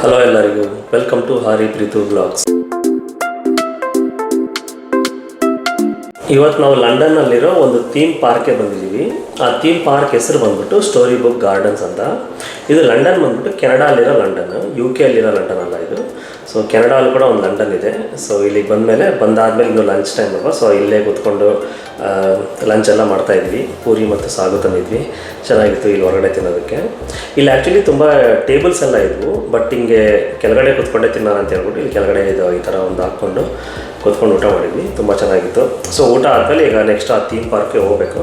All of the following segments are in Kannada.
ಹಲೋ ಎಲ್ಲರಿಗೂ. ವೆಲ್ಕಮ್ ಟು ಹಾರಿ ಪ್ರೀತು ಬ್ಲಾಗ್ಸ್ ಇವತ್ತು ನಾವು ಲಂಡನ್ನಲ್ಲಿರೋ ಒಂದು ಥೀಮ್ ಪಾರ್ಕ್ಗೆ ಬಂದಿದ್ದೀವಿ. ಆ ಥೀಮ್ ಪಾರ್ಕ್ ಹೆಸರು ಬಂದ್ಬಿಟ್ಟು ಸ್ಟೋರಿ ಬುಕ್ ಗಾರ್ಡನ್ಸ್ ಅಂತ. ಇದು ಲಂಡನ್ ಬಂದ್ಬಿಟ್ಟು ಕೆನಡಾಲಿರೋ ಲಂಡನ್ ಯು ಕೆ ಅಲ್ಲಿರೋ ಲಂಡನ್ ಅಲ್ಲ ಇದು. ಸೊ ಕೆನಡಾಲ್ ಕೂಡ ಒಂದು ಲಂಡನ್ ಇದೆ ಸೊ ಇಲ್ಲಿಗೆ ಬಂದಮೇಲೆ ಬಂದಾದಮೇಲೆ ಇದು ಲಂಚ್ ಟೈಮ್ ಅಲ್ವಾ? ಸೊ ಇಲ್ಲೇ ಕೂತ್ಕೊಂಡು ಲಂಚ್ ಎಲ್ಲ ಮಾಡ್ತಾ ಇದ್ವಿ. ಪೂರಿ ಮತ್ತು ಸಾಗು ತಂದಿದ್ವಿ. ಚೆನ್ನಾಗಿತ್ತು ಇಲ್ಲಿ ಹೊರಗಡೆ ತಿನ್ನೋದಕ್ಕೆ. ಇಲ್ಲಿ ಆ್ಯಕ್ಚುಲಿ ತುಂಬ ಟೇಬಲ್ಸ್ ಎಲ್ಲ ಇದ್ವು ಬಟ್ ಹಿಂಗೆ ಕೆಳಗಡೆ ಕೂತ್ಕೊಂಡೆ ತಿನ್ನೋಣ ಅಂತ ಹೇಳ್ಬಿಟ್ಟು ಇಲ್ಲಿ ಕೆಳಗಡೆ ಇದು ಈ ಥರ ಒಂದು ಹಾಕ್ಕೊಂಡು ಕೂತ್ಕೊಂಡು ಊಟ ಮಾಡಿದ್ವಿ. ತುಂಬ ಚೆನ್ನಾಗಿತ್ತು. ಸೊ ಊಟ ಆದಮೇಲೆ ಈಗ ನೆಕ್ಸ್ಟ್ ಆ ಥೀಮ್ ಪಾರ್ಕ್ಗೆ ಹೋಗಬೇಕು.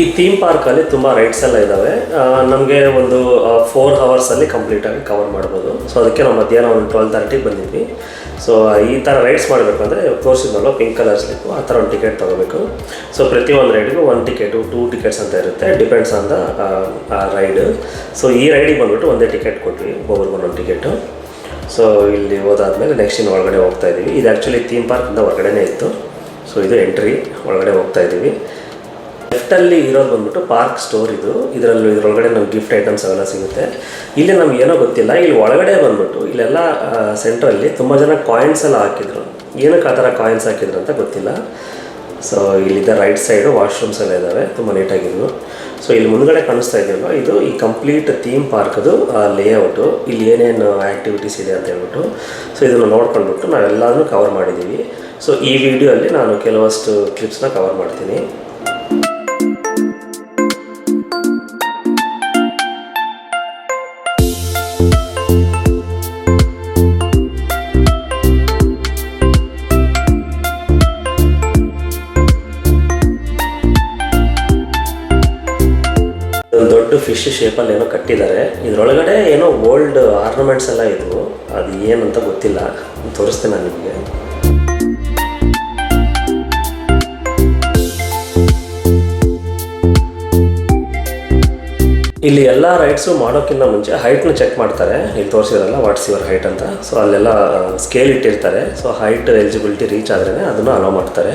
ಈ ಥೀಮ್ ಪಾರ್ಕಲ್ಲಿ ತುಂಬ ರೈಡ್ಸ್ ಎಲ್ಲ ಇದ್ದಾವೆ ನಮಗೆ ಒಂದು ಫೋರ್ ಕಂಪ್ಲೀಟ್ ಕಂಪ್ಲೀಟಾಗಿ ಕವರ್ ಮಾಡ್ಬೋದು. ಸೊ ಅದಕ್ಕೆ ನಾವು ಮಧ್ಯಾಹ್ನ ಒಂದು ಟ್ವೆಲ್ ತರ್ಟಿಗೆ ಬಂದಿದ್ವಿ. ಸೊ ಈ ಥರ ರೈಡ್ಸ್ ಮಾಡಬೇಕು ಅಂದರೆ ತೋರಿಸಿದ್ನಲ್ಲ ಪಿಂಕ್ ಕಲರ್ ಸ್ಲಿಪ್ಪು ಆ ಥರ ಒಂದು ಟಿಕೆಟ್ ತೊಗೋಬೇಕು. ಸೊ ಪ್ರತಿಯೊಂದು ರೈಡಿಗೂ ಒಂದು ಟಿಕೆಟು ಟೂ ಟಿಕೆಟ್ಸ್ ಅಂತ ಇರುತ್ತೆ. Depends on the ride so ಈ ರೈಡಿಗೆ ಬಂದ್ಬಿಟ್ಟು ಒಂದೇ ಟಿಕೆಟ್ ಕೊಟ್ವಿ. ಒಬ್ಬೊಬ್ರಿಗೆ ಒಂದೊಂದು ಟಿಕೆಟು ಸೊ ಇಲ್ಲಿ ಹೋದಾದ್ಮೇಲೆ ನೆಕ್ಸ್ಟ್ ಇನ್ನು ಒಳಗಡೆ ಹೋಗ್ತಾ ಇದ್ದೀವಿ. ಇದು ಆ್ಯಕ್ಚುಲಿ ಥೀಮ್ ಪಾರ್ಕಿಂದ ಹೊರಗಡೆನೇ ಇತ್ತು. ಸೊ ಇದು ಎಂಟ್ರಿ ಒಳಗಡೆ ಹೋಗ್ತಾ ಇದ್ದೀವಿ. ಲೆಫ್ಟಲ್ಲಿ ಇರೋದು ಬಂದ್ಬಿಟ್ಟು ಪಾರ್ಕ್ ಸ್ಟೋರ್ ಇದು. ಇದರಲ್ಲಿ ಇದರೊಳಗಡೆ ನಮ್ಗೆ ಗಿಫ್ಟ್ ಐಟಮ್ಸ್ ಅವೆಲ್ಲ ಸಿಗುತ್ತೆ. ಇಲ್ಲಿ ನಮ್ಗೆ ಏನೋ ಗೊತ್ತಿಲ್ಲ. ಇಲ್ಲಿ ಒಳಗಡೆ ಬಂದ್ಬಿಟ್ಟು ಇಲ್ಲೆಲ್ಲ ಸೆಂಟ್ರಲ್ಲಿ ತುಂಬ ಜನ ಕಾಯಿನ್ಸ್ ಎಲ್ಲ ಹಾಕಿದ್ರು. ಏನಕ್ಕೆ ಆ ಥರ ಕಾಯಿನ್ಸ್ ಹಾಕಿದ್ರು ಅಂತ ಗೊತ್ತಿಲ್ಲ. ಸೊ ಇಲ್ಲಿದ್ದ ರೈಟ್ ಸೈಡು ವಾಶ್ರೂಮ್ಸ್ ಎಲ್ಲ ಇದ್ದಾವೆ ತುಂಬ ನೀಟಾಗಿದ್ವು ಸೊ ಇಲ್ಲಿ ಮುಂದ್ಗಡೆ ಕಾಣಿಸ್ತಾ ಇದೆಯಲ್ಲ ಇದು ಈ ಕಂಪ್ಲೀಟ್ ಥೀಮ್ ಪಾರ್ಕ್ದು ಲೇಔಟು ಇಲ್ಲಿ ಏನೇನು ಆ್ಯಕ್ಟಿವಿಟೀಸ್ ಇದೆ ಅಂತ ಹೇಳ್ಬಿಟ್ಟು. ಸೊ ಇದನ್ನು ನೋಡ್ಕೊಂಡ್ಬಿಟ್ಟು ನಾವೆಲ್ಲನೂ ಕವರ್ ಮಾಡಿದ್ದೀವಿ. ಸೊ ಈ ವಿಡಿಯೋ ಅಲ್ಲಿ ನಾನು ಕೆಲವಷ್ಟು ಕ್ಲಿಪ್ಸ್ನ ಕವರ್ ಮಾಡ್ತೀನಿ. ಫಿಶ್ ಶೇಪಲ್ಲಿ ಏನೋ ಕಟ್ಟಿದ್ದಾರೆ. ಇದರೊಳಗಡೆ ಏನೋ ಓಲ್ಡ್ ಆರ್ನಮೆಂಟ್ಸ್ ಎಲ್ಲ ಇದ್ವು. ಅದು ಏನಂತ ಗೊತ್ತಿಲ್ಲ. ತೋರಿಸ್ತೇನೆ ನಾನು ನಿಮಗೆ. ಇಲ್ಲಿ ಎಲ್ಲ ರೈಟ್ಸು ಮಾಡೋಕ್ಕಿಂತ ಮುಂಚೆ ಹೈಟ್ನ ಚೆಕ್ ಮಾಡ್ತಾರೆ. ಇಲ್ಲಿ ತೋರಿಸಿರಲ್ಲ ವಾಟ್ಸ್ ಯುವರ್ ಹೈಟ್ ಅಂತ. ಸೊ ಅಲ್ಲೆಲ್ಲ ಸ್ಕೇಲ್ ಇಟ್ಟಿರ್ತಾರೆ. ಸೊ ಹೈಟ್ ಎಲಿಜಿಬಿಲಿಟಿ ರೀಚ್ ಆದ್ರೇ ಅದನ್ನು ಅಲೋ ಮಾಡ್ತಾರೆ.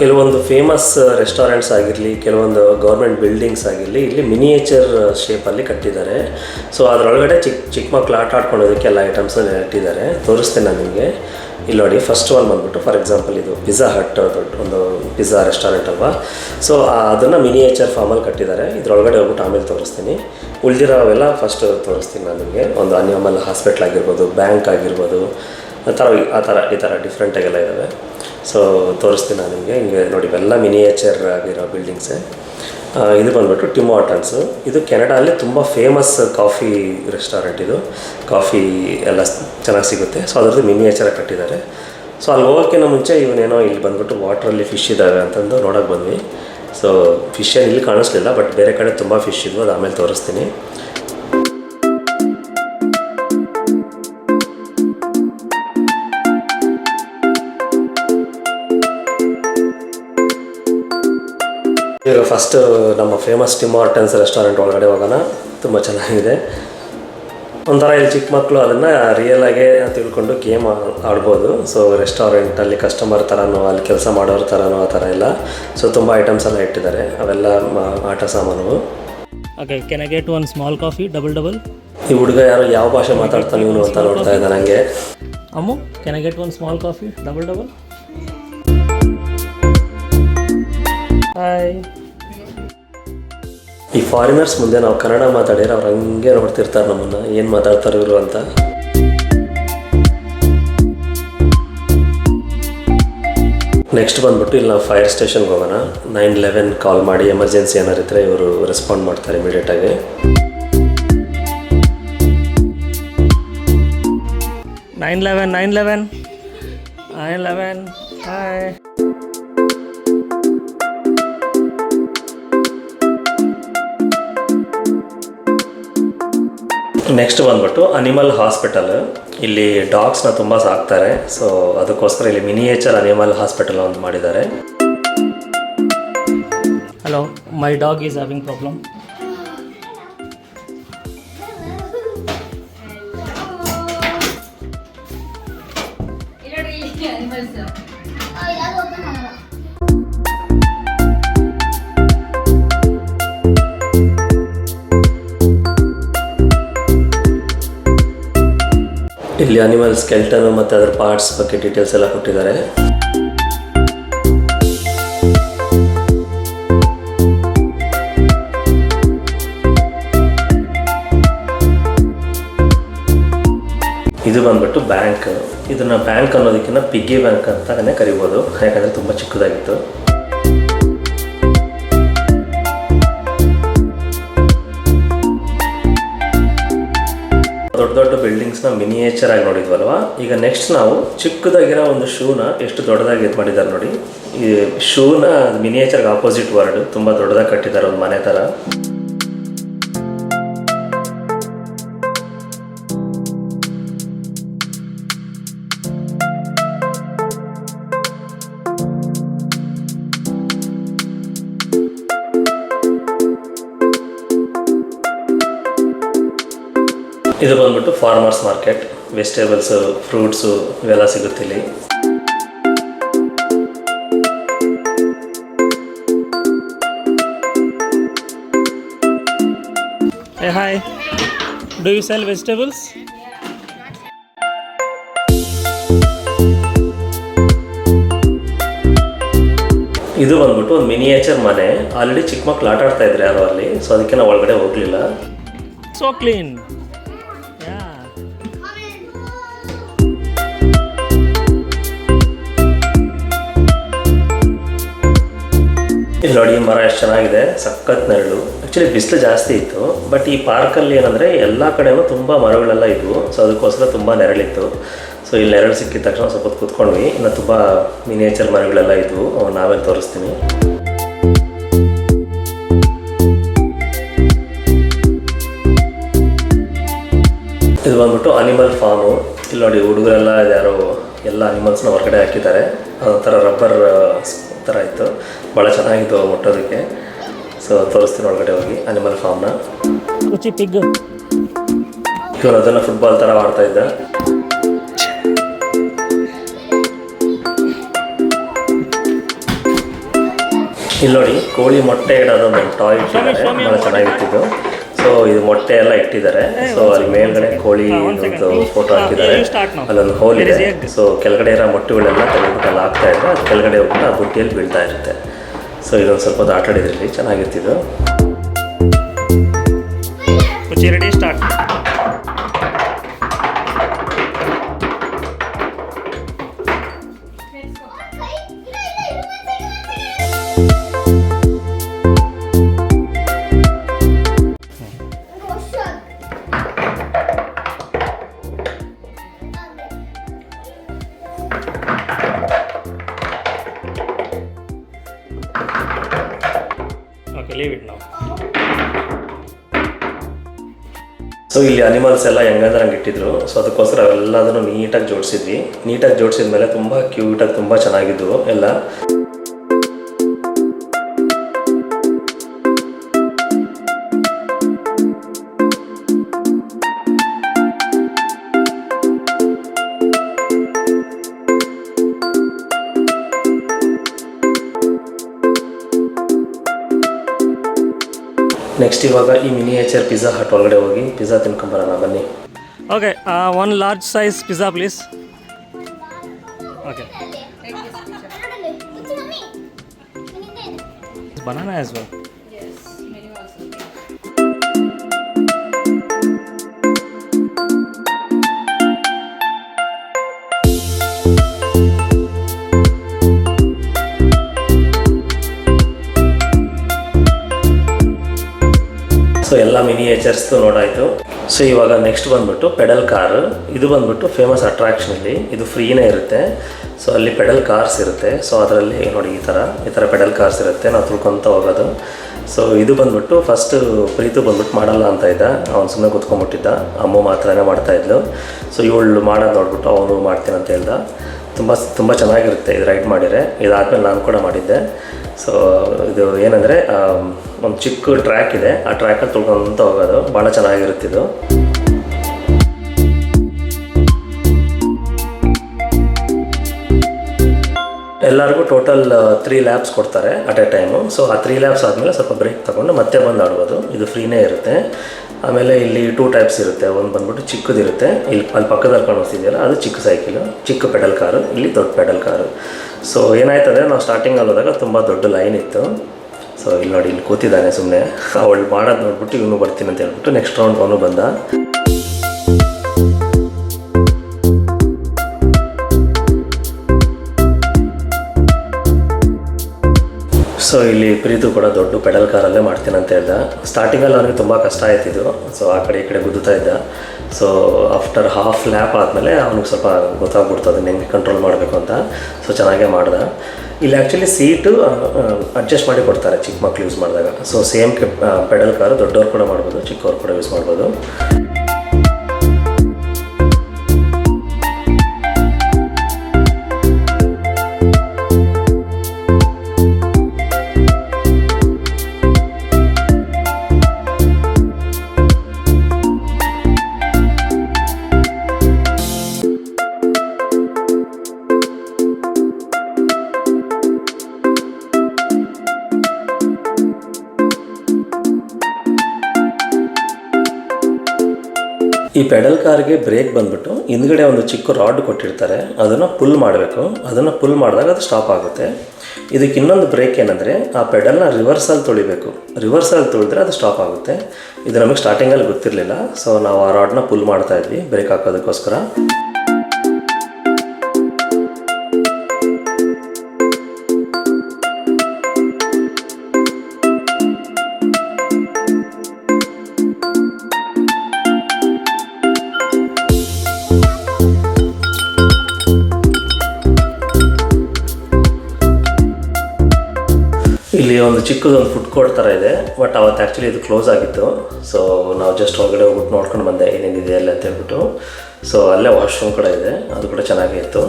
ಕೆಲವೊಂದು ಫೇಮಸ್ ರೆಸ್ಟೋರೆಂಟ್ಸ್ ಆಗಿರಲಿ, ಕೆಲವೊಂದು ಗೌರ್ಮೆಂಟ್ ಬಿಲ್ಡಿಂಗ್ಸ್ ಆಗಿರಲಿ, ಇಲ್ಲಿ ಮಿನಿಯೇಚರ್ ಶೇಪಲ್ಲಿ ಕಟ್ಟಿದ್ದಾರೆ. ಸೊ ಅದರೊಳಗಡೆ ಚಿಕ್ಕ ಚಿಕ್ಕ ಮಕ್ಕಳು ಆಟ ಆಡ್ಕೊಳ್ಳೋದಕ್ಕೆ ಎಲ್ಲ ಐಟಮ್ಸ್ ಇಟ್ಟಿದ್ದಾರೆ. ತೋರಿಸ್ತೇನೆ ನಾನು ನಿಮಗೆ. ಇಲ್ಲಿ ನೋಡಿ ಫಸ್ಟ್ ಒನ್ ಬಂದ್ಬಿಟ್ಟು ಫಾರ್ ಎಕ್ಸಾಂಪಲ್ ಇದು ಪಿಜ್ಜಾ ಹಟ್ ದೊಡ್ಡ ಒಂದು ಪಿಜ್ಜಾ ರೆಸ್ಟೋರೆಂಟ್ ಅಲ್ವಾ? ಸೊ ಅದನ್ನು ಮಿನಿಯೇಚರ್ ಫಾರ್ಮಲ್ಲಿ ಕಟ್ಟಿದ್ದಾರೆ. ಇದರೊಳಗಡೆ ಹೋಗ್ಬಿಟ್ಟು ಆಮೇಲೆ ತೋರಿಸ್ತೀನಿ. ಉಳಿದಿರೋವೆಲ್ಲ ಫಸ್ಟ್ ತೋರಿಸ್ತೀನಿ ನಾನು ನಿಮಗೆ. ಒಂದು ಅನ್ಯಮಲ್ ಹಾಸ್ಪಿಟ್ಲ್ ಆಗಿರ್ಬೋದು ಬ್ಯಾಂಕ್ ಆಗಿರ್ಬೋದು, ಆ ಥರ ಆ ಥರ, ಈ ಥರ ಡಿಫ್ರೆಂಟಾಗೆಲ್ಲ ಇದ್ದಾವೆ. ಸೊ ತೋರಿಸ್ತೀನಿ ನಾನು ನಿಮಗೆ. ಹಿಂಗೆ ನೋಡಿ, ಇವೆಲ್ಲ ಮಿನಿಯೇಚರ್ ಆಗಿರೋ ಬಿಲ್ಡಿಂಗ್ಸೇ ಇದು ಬಂದ್ಬಿಟ್ಟು ಟಿಮೋ ಆಟನ್ಸು ಇದು ಕೆನಡಾದಲ್ಲಿ ತುಂಬ ಫೇಮಸ್ ಕಾಫಿ ರೆಸ್ಟೋರೆಂಟ್ ಇದು. ಕಾಫಿ ಎಲ್ಲ ಚೆನ್ನಾಗಿ ಸಿಗುತ್ತೆ. ಸೊ ಅದರದ್ದು ಮಿನಿಯೇಚರ್ ಕಟ್ಟಿದ್ದಾರೆ. ಸೊ ಅಲ್ಲಿ ಹೋಗೋಕ್ಕಿಂತ ಮುಂಚೆ ಇವನೇನೋ ಇಲ್ಲಿ ಬಂದ್ಬಿಟ್ಟು ವಾಟ್ರಲ್ಲಿ ಫಿಶ್ ಇದ್ದಾವೆ ಅಂತಂದು ನೋಡೋಕೆ ಬಂದ್ವಿ. ಸೊ ಫಿಶ್ ಏನು ಇಲ್ಲಿ ಕಾಣಿಸ್ಲಿಲ್ಲ ಬಟ್ ಬೇರೆ ಕಡೆ ತುಂಬ ಫಿಶ್ ಇದ್ವು ಅದು ಆಮೇಲೆ ತೋರಿಸ್ತೀನಿ. ಈಗ ಫಸ್ಟ್ ನಮ್ಮ ಫೇಮಸ್ ಟಿಮ್ ಹಾರ್ಟನ್ಸ್ ರೆಸ್ಟೋರೆಂಟ್ ಒಳಗಡೆ ಹೋಗೋಣ. ತುಂಬ ಚೆನ್ನಾಗಿದೆ. ಒಂಥರ ಇಲ್ಲಿ ಚಿಕ್ಕ ಮಕ್ಕಳು ಅದನ್ನು ರಿಯಲಾಗೆ ತಿಳ್ಕೊಂಡು ಗೇಮ್ ಆಡ್ಬೋದು. ಸೊ ರೆಸ್ಟೋರೆಂಟಲ್ಲಿ ಕಸ್ಟಮರ್ ಥರನೋ ಅಲ್ಲಿ ಕೆಲಸ ಮಾಡೋರ ಥರನೋ ಆ ಥರ ಎಲ್ಲ ಸೊ ತುಂಬ ಐಟಮ್ಸ್ ಎಲ್ಲ ಇಟ್ಟಿದ್ದಾರೆ. ಅವೆಲ್ಲ ಆಟ ಸಾಮಾನು okay can I get one small coffee, double double? ಈ ಹುಡುಗ ಯಾರು ಯಾವ ಭಾಷೆ ಮಾತಾಡ್ತಾನೆ ಇವನು ಅಂತ ನೋಡ್ತಾ ಇದ್ದಾನೆ ನನಗೆ Ammu can I get one small coffee, double double? Hi. ಈ ಫಾರಿನರ್ಸ್ ಮುಂದೆ ನಾವು ಕನ್ನಡ ಮಾತಾಡಿದ್ರೆ ಅವ್ರು ಹಂಗೆ ನೋಡ್ತಿರ್ತಾರೆ ನಮ್ಮನ್ನು ಏನು ಮಾತಾಡ್ತಾರೆ ಇವರು ಅಂತ. ನೆಕ್ಸ್ಟ್ ಬಂದ್ಬಿಟ್ಟು ಇಲ್ಲಿ ನಾವು ಫೈರ್ ಸ್ಟೇಷನ್ಗೆ ಹೋಗೋಣ. ನೈನ್ ಲೆವೆನ್ ಕಾಲ್ ಮಾಡಿ ಎಮರ್ಜೆನ್ಸಿ ಏನಾರು ಇದ್ದರೆ ಇವರು ರೆಸ್ಪಾಂಡ್ ಮಾಡ್ತಾರೆ ಇಮಿಡಿಯೇಟಾಗಿ nine eleven nine eleven nine eleven hi next ಬಂದ್ಬಿಟ್ಟು ಅನಿಮಲ್ ಹಾಸ್ಪಿಟಲ್ ಇಲ್ಲಿ ಡಾಗ್ಸ್ನ ತುಂಬ ಸಾಕ್ತಾರೆ. ಸೊ ಅದಕ್ಕೋಸ್ಕರ ಇಲ್ಲಿ ಮಿನಿಯೇಚರ್ ಅನಿಮಲ್ ಹಾಸ್ಪಿಟಲ್ ಅಂತ ಮಾಡಿದ್ದಾರೆ. Hello my dog is having problem ಇಲ್ಲಿ ಅನಿಮಲ್ ಸ್ಕೆಲ್ಟನ್ ಮತ್ತು ಅದರ ಪಾರ್ಟ್ಸ್ ಬಗ್ಗೆ ಡೀಟೇಲ್ಸ್ ಎಲ್ಲ ಕೊಟ್ಟಿದ್ದಾರೆ. ಇದು ಬಂದ್ಬಿಟ್ಟು ಬ್ಯಾಂಕ್ ಇದನ್ನ ಬ್ಯಾಂಕ್ ಅನ್ನೋದಕ್ಕಿಂತ ಪಿಗ್ಗಿ ಬ್ಯಾಂಕ್ ಅಂತಾನೆ ಕರಿಬೋದು. ಯಾಕಂದ್ರೆ ತುಂಬಾ ಚಿಕ್ಕದಾಗಿತ್ತು. ದೊಡ್ಡ ಬಿಲ್ಡಿಂಗ್ಸ್ ಬಿಲ್ಡಿಂಗ್ಸ್ನ ಮಿನಿಯೇಚರ್ ಆಗಿ ನೋಡಿದ್ವಲ್ವಾ? ಈಗ ನೆಕ್ಸ್ಟ್ ನಾವು ಚಿಕ್ಕದಾಗಿರೋ ಒಂದು ಶೂನ ಎಷ್ಟು ದೊಡ್ಡದಾಗಿ ಇದು ಮಾಡಿದ್ದಾರೆ ನೋಡಿ. ಈ ಶೂನ ಮಿನಿಯೇಚರ್ಗೆ ಆಪೋಸಿಟ್ ವರ್ಡ್ ತುಂಬ ದೊಡ್ಡದಾಗಿ ಕಟ್ಟಿದ್ದಾರೆ ಒಂದು ಮನೆ ಥರ ಇದು ಬಂದ್ಬಿಟ್ಟು ಫಾರ್ಮರ್ಸ್ ಮಾರ್ಕೆಟ್ ವೆಜಿಟೇಬಲ್ಸು ಫ್ರೂಟ್ಸು ಇವೆಲ್ಲ ಸಿಗುತ್ತಿಲ್ಲಿ ಇಲ್ಲಿ. Hi do you sell vegetables ಇದು ಬಂದ್ಬಿಟ್ಟು ಒಂದು ಮಿನಿಯೇಚರ್ ಮನೆ. ಆಲ್ರೆಡಿ ಚಿಕ್ಕ ಮಕ್ಕಳು ಆಟ ಆಡ್ತಾ ಇದ್ರು ಯಾರು ಅಲ್ಲಿ ಸೊ ಅದಕ್ಕೆ ನಾವು ಒಳಗಡೆ ಹೋಗಲಿಲ್ಲ. So clean. ಇಲ್ಲಿ ನೋಡಿ ಮರ ಎಷ್ಟು ಚೆನ್ನಾಗಿದೆ, ಸಖತ್ ನೆರಳು. ಆ್ಯಕ್ಚುಲಿ ಬಿಸಿಲು ಜಾಸ್ತಿ ಇತ್ತು ಬಟ್ ಈ ಪಾರ್ಕಲ್ಲಿ ಏನಂದರೆ ಎಲ್ಲ ಕಡೆಯೂ ತುಂಬ ಮರಗಳೆಲ್ಲ ಇದ್ವು ಸೊ ಅದಕ್ಕೋಸ್ಕರ ತುಂಬ ನೆರಳಿತ್ತು. ಸೊ ಇಲ್ಲಿ ನೆರಳು ಸಿಕ್ಕಿದ ತಕ್ಷಣ ಸ್ವಲ್ಪ ಕೂತ್ಕೊಂಡ್ವಿ, ಇನ್ನು ತುಂಬ ಮಿನಿಯೇಚರ್ ಮರಗಳೆಲ್ಲ ಇದ್ವು ನಾವೇ ತೋರಿಸ್ತೀನಿ. ಇದು ಬಂದ್ಬಿಟ್ಟು ಅನಿಮಲ್ ಫಾರ್ಮು ಇಲ್ಲಿ ನೋಡಿ ಹುಡುಗರೆಲ್ಲ ಯಾರೋ ಎಲ್ಲ ಅನಿಮಲ್ಸ್ನ ಹೊರಗಡೆ ಹಾಕಿದ್ದಾರೆ. ಥರ ರಬ್ಬರ್ ಥರ ಇತ್ತು. ಭಾಳ ಚೆನ್ನಾಗಿತ್ತು ಮುಟ್ಟೋದಕ್ಕೆ. ಸೊ ತೋರಿಸ್ತೀನಿ ಒಳಗಡೆ ಹೋಗಿ ಅನಿಮಲ್ ಫಾರ್ಮ್ನ ಕುಚಿ ಪಿಗ್ ಇವನು ಅದನ್ನು ಫುಟ್ಬಾಲ್ ಥರ ಆಡ್ತಾ ಇದ್ದ. ಇಲ್ಲಿ ನೋಡಿ ಕೋಳಿ ಮೊಟ್ಟೆ ಇಡೋದು ಒಂದು ಟಾಯ್ ಇಟ್ಟಿದ್ದಾರೆ ಭಾಳ ಚೆನ್ನಾಗಿತ್ತಿದ್ದು ಸೊ ಇದು. ಮೊಟ್ಟೆ ಎಲ್ಲ ಇಟ್ಟಿದ್ದಾರೆ. ಸೊ ಅಲ್ಲಿ ಮೇಲ್ಗಡೆ ಕೋಳಿ ಫೋಟೋ ಹಾಕಿದ್ದಾರೆ. ಅಲ್ಲೊಂದು ಹೋಲ್ ಇದೆ. ಸೊ ಕೆಳಗಡೆ ಇರೋ ಮೊಟ್ಟೆಗಳೆಲ್ಲ ತೆಗೆದ್ಬಿಟ್ಟು ಅಲ್ಲಿ ಹಾಕ್ತಾ ಇದ್ದಾರೆ ಅದು ಕೆಳಗಡೆ ಹೋಗ್ಬಿಟ್ಟು ಆ ಬುಟ್ಟಿಯಲ್ಲಿ ಬೀಳ್ತಾ ಇರುತ್ತೆ. ಸೊ ಇದೊಂದು ಸ್ವಲ್ಪ ಹೊತ್ತು ಆಟ ಆಡಿದ್ರಲ್ಲಿ ಚೆನ್ನಾಗಿರ್ತಿದ್ದು Ruchi leave it now. So ಇಲ್ಲಿ ಅನಿಮಲ್ಸ್ ಎಲ್ಲ ಹೆಂಗಂದ್ರೆ ಹಂಗೆ ಇಟ್ಟಿದ್ರು. ಸೊ ಅದಕ್ಕೋಸ್ಕರ ಅವೆಲ್ಲದನ್ನು ನೀಟಾಗಿ ಜೋಡಿಸಿದ್ವಿ. ನೀಟಾಗಿ ಜೋಡಿಸಿದ ಮೇಲೆ ತುಂಬ ಕ್ಯೂಟಾಗಿ ತುಂಬ ಚೆನ್ನಾಗಿದ್ದವು ಎಲ್ಲ. ನೆಕ್ಸ್ಟ್ ಇವಾಗ ಈ ಮಿನಿಯೇಚರ್ ಪಿಜ್ಜಾ ಹಟ್ ಒಳಗಡೆ ಹೋಗಿ ಪಿಜ್ಜಾ ತಿನ್ಕೊಂಬರೋಣ ಬನ್ನಿ. Okay one large size pizza please okay banana as well ಎಲ್ಲ ಮಿನಿಯೇಚರ್ಸ್ದು ನೋಡಾಯಿತು. ಸೊ ಇವಾಗ ನೆಕ್ಸ್ಟ್ ಬಂದ್ಬಿಟ್ಟು ಪೆಡಲ್ ಕಾರ್ ಇದು ಬಂದ್ಬಿಟ್ಟು ಫೇಮಸ್ ಅಟ್ರಾಕ್ಷನ್ ಇಲ್ಲಿ. ಇದು ಫ್ರೀನೇ ಇರುತ್ತೆ. ಸೊ ಅಲ್ಲಿ ಪೆಡಲ್ ಕಾರ್ಸ್ ಇರುತ್ತೆ. ಸೊ ಅದರಲ್ಲಿ ನೋಡಿ, ಈ ಥರ ಈ ಥರ ಪೆಡಲ್ ಕಾರ್ಸ್ ಇರುತ್ತೆ. ನಾವು ತುಳ್ಕೊತ ಹೋಗೋದು. ಸೊ ಇದು ಬಂದ್ಬಿಟ್ಟು ಫಸ್ಟ್ ಪ್ರೀತು ಬಂದ್ಬಿಟ್ಟು ಮಾಡಲ್ಲ ಅಂತ ಇದ್ದ. ಅವ್ನು ಸುಮ್ಮನೆ ಕೂತ್ಕೊಂಡ್ಬಿಟ್ಟಿದ್ದ. ಅಮ್ಮ ಮಾತ್ರನೇ ಮಾಡ್ತಾ ಇದ್ಲು. ಸೊ ಇವಳು ಮಾಡೋದು ನೋಡ್ಬಿಟ್ಟು ಅವನು ಮಾಡ್ತೀನಿ ಅಂತ ಹೇಳ್ದ. ತುಂಬ ತುಂಬ ಚೆನ್ನಾಗಿರುತ್ತೆ. ಇದು ರೈಡ್ ಮಾಡಿದರೆ. ಇದಾದ್ಮೇಲೆ ನಾನು ಕೂಡ ಮಾಡಿದ್ದೆ. ಸೊ ಇದು ಏನಂದರೆ ಒಂದು ಚಿಕ್ಕ ಟ್ರ್ಯಾಕ್ ಇದೆ. ಆ ಟ್ರ್ಯಾಕಲ್ಲಿ ತುಳ್ಕೊಂತ ಹೋಗೋದು. ಭಾಳ ಚೆನ್ನಾಗಿರುತ್ತೆ ಇದು. ಎಲ್ಲರಿಗೂ ಟೋಟಲ್ ತ್ರೀ ಲ್ಯಾಬ್ಸ್ ಕೊಡ್ತಾರೆ ಅಟ್ ಎ ಟೈಮು ಸೊ ಆ ತ್ರೀ ಲ್ಯಾಬ್ಸ್ ಆದಮೇಲೆ ಸ್ವಲ್ಪ ಬ್ರೇಕ್ ತಗೊಂಡು ಮತ್ತೆ ಬಂದು ಆಡ್ಬೋದು. ಇದು ಫ್ರೀನೇ ಇರುತ್ತೆ. ಆಮೇಲೆ ಇಲ್ಲಿ ಟೂ ಟೈಪ್ಸ್ ಇರುತ್ತೆ. ಒಂದು ಬಂದ್ಬಿಟ್ಟು ಚಿಕ್ಕದಿರುತ್ತೆ. ಇಲ್ಲಿ ಅಲ್ಲಿ ಪಕ್ಕದಲ್ಲಿ ಕಾಣಿಸ್ತಿದೆಯಲ್ಲ, ಅದು ಚಿಕ್ಕ ಸೈಕಲು ಚಿಕ್ಕ ಪೆಡಲ್ ಕಾರು ಇಲ್ಲಿ ದೊಡ್ಡ ಪೆಡಲ್ ಕಾರು ಸೊ ಏನಾಯ್ತಂದರೆ ನಾವು ಸ್ಟಾರ್ಟಿಂಗಲ್ಲಿ ಹೋದಾಗ ತುಂಬ ದೊಡ್ಡ ಲೈನ್ ಇತ್ತು. ಸೊ ಇಲ್ಲಿ ನೋಡಿ, ಇಲ್ಲಿ ಕೂತಿದ್ದಾನೆ ಸುಮ್ಮನೆ ಅವಳು ಮಾಡೋದು ನೋಡ್ಬಿಟ್ಟು ಇವನು ಬರ್ತೀನಿ ಅಂತ ಹೇಳ್ಬಿಟ್ಟು ನೆಕ್ಸ್ಟ್ ರೌಂಡ್ ಅವನು ಬಂದ. ಸೊ ಇಲ್ಲಿ ಪ್ರೀತು ಕೂಡ ದೊಡ್ಡ ಪೆಡಲ್ ಕಾರಲ್ಲೇ ಮಾಡ್ತೀನಿ ಅಂತ ಹೇಳ್ದ. ಸ್ಟಾರ್ಟಿಂಗಲ್ಲಿ ಅವನಿಗೆ ತುಂಬ ಕಷ್ಟ ಆಯ್ತಿದ್ದು ಸೊ ಆ ಕಡೆ ಈ ಕಡೆ ಗುದ್ದುತ್ತಾ ಇದ್ದ. ಸೊ ಆಫ್ಟರ್ ಹಾಫ್ ಲ್ಯಾಪ್ ಆದಮೇಲೆ ಅವ್ನಿಗೆ ಸ್ವಲ್ಪ ಗೊತ್ತಾಗ್ಬಿಡ್ತು ಅದನ್ನ ಹೆಂಗೆ ಕಂಟ್ರೋಲ್ ಮಾಡಬೇಕು ಅಂತ. ಸೊ ಚೆನ್ನಾಗೇ ಮಾಡ್ದ. ಇಲ್ಲಿ ಆ್ಯಕ್ಚುಲಿ ಸೀಟು ಅಡ್ಜಸ್ಟ್ ಮಾಡಿ ಕೊಡ್ತಾರೆ ಚಿಕ್ಕ ಮಕ್ಳು ಯೂಸ್ ಮಾಡಿದಾಗ. ಸೊ ಸೇಮ್ ಪೆಡಲ್ ಕಾರು ದೊಡ್ಡವ್ರು ಕೂಡ ಮಾಡ್ಬೋದು, ಚಿಕ್ಕವ್ರು ಕೂಡ ಯೂಸ್ ಮಾಡ್ಬೋದು. ಈ ಪೆಡಲ್ ಕಾರ್ಗೆ ಬ್ರೇಕ್ ಬಂದ್ಬಿಟ್ಟು ಹಿಂದ್ಗಡೆ ಒಂದು ಚಿಕ್ಕ ರಾಡ್ ಕೊಟ್ಟಿರ್ತಾರೆ. ಅದನ್ನು ಪುಲ್ ಮಾಡಬೇಕು. ಅದನ್ನು ಪುಲ್ ಮಾಡಿದಾಗ ಅದು ಸ್ಟಾಪ್ ಆಗುತ್ತೆ. ಇದಕ್ಕೆ ಇನ್ನೊಂದು ಬ್ರೇಕ್ ಏನಂದರೆ, ಆ ಪೆಡಲ್ನ ರಿವರ್ಸಲ್ಲಿ ತೊಳಿಬೇಕು. ರಿವರ್ಸಲ್ಲಿ ತೊಳಿದ್ರೆ ಅದು ಸ್ಟಾಪ್ ಆಗುತ್ತೆ. ಇದು ನಮಗೆ ಸ್ಟಾರ್ಟಿಂಗಲ್ಲಿ ಗೊತ್ತಿರಲಿಲ್ಲ. ಸೊ ನಾವು ಆ ರಾಡ್ನ ಪುಲ್ ಮಾಡ್ತಾ ಇದ್ವಿ. ಬ್ರೇಕ್ ಹಾಕೋದಕ್ಕೋಸ್ಕರ. ಚಿಕ್ಕದೊಂದು ಫುಡ್ ಕೋರ್ಟ್ ಥರ ಇದೆ ಬಟ್ ಅವತ್ತು ಆ್ಯಕ್ಚುಲಿ ಇದು ಕ್ಲೋಸ್ ಆಗಿತ್ತು. ಸೊ ನಾವು ಜಸ್ಟ್ ಹೊರಗಡೆ ಹೋಗ್ಬಿಟ್ಟು ನೋಡ್ಕೊಂಡು ಬಂದೆ ಏನೇನಿದೆ ಅಲ್ಲ ಅಂತ ಹೇಳ್ಬಿಟ್ಟು. ಸೊ ಅಲ್ಲೇ ವಾಶ್ರೂಮ್ ಕೂಡ ಇದೆ, ಅದು ಕೂಡ ಚೆನ್ನಾಗೇ ಇತ್ತು.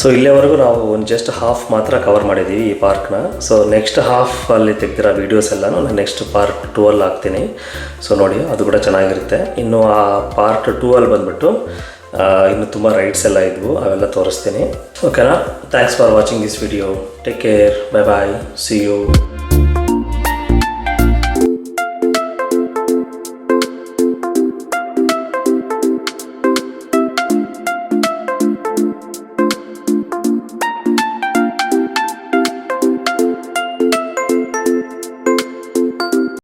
ಸೊ ಇಲ್ಲಿವರೆಗೂ ನಾವು ಒಂದು ಜಸ್ಟ್ ಹಾಫ್ ಮಾತ್ರ ಕವರ್ ಮಾಡಿದ್ದೀವಿ ಈ ಪಾರ್ಕ್ನ ಸೊ ನೆಕ್ಸ್ಟ್ ಹಾಫ್ ಅಲ್ಲಿ ತೆಗ್ದಿರೋ ವೀಡಿಯೋಸ್ ಎಲ್ಲನೂ ನಾನು ನೆಕ್ಸ್ಟ್ ಪಾರ್ಕ್ ಟೂ ಅಲ್ಲಿ ಹಾಕ್ತೀನಿ. ಸೊ ನೋಡಿ, ಅದು ಕೂಡ ಚೆನ್ನಾಗಿರುತ್ತೆ. ಇನ್ನು ಆ ಪಾರ್ಕ್ ಟೂ ಅಲ್ಲಿ ಬಂದ್ಬಿಟ್ಟು ಇನ್ನು ತುಂಬ ರೈಡ್ಸ್ ಎಲ್ಲ ಇದ್ವು, ಅವೆಲ್ಲ ತೋರಿಸ್ತೀನಿ. ಓಕೆನಾ thanks for watching this video take care bye bye see you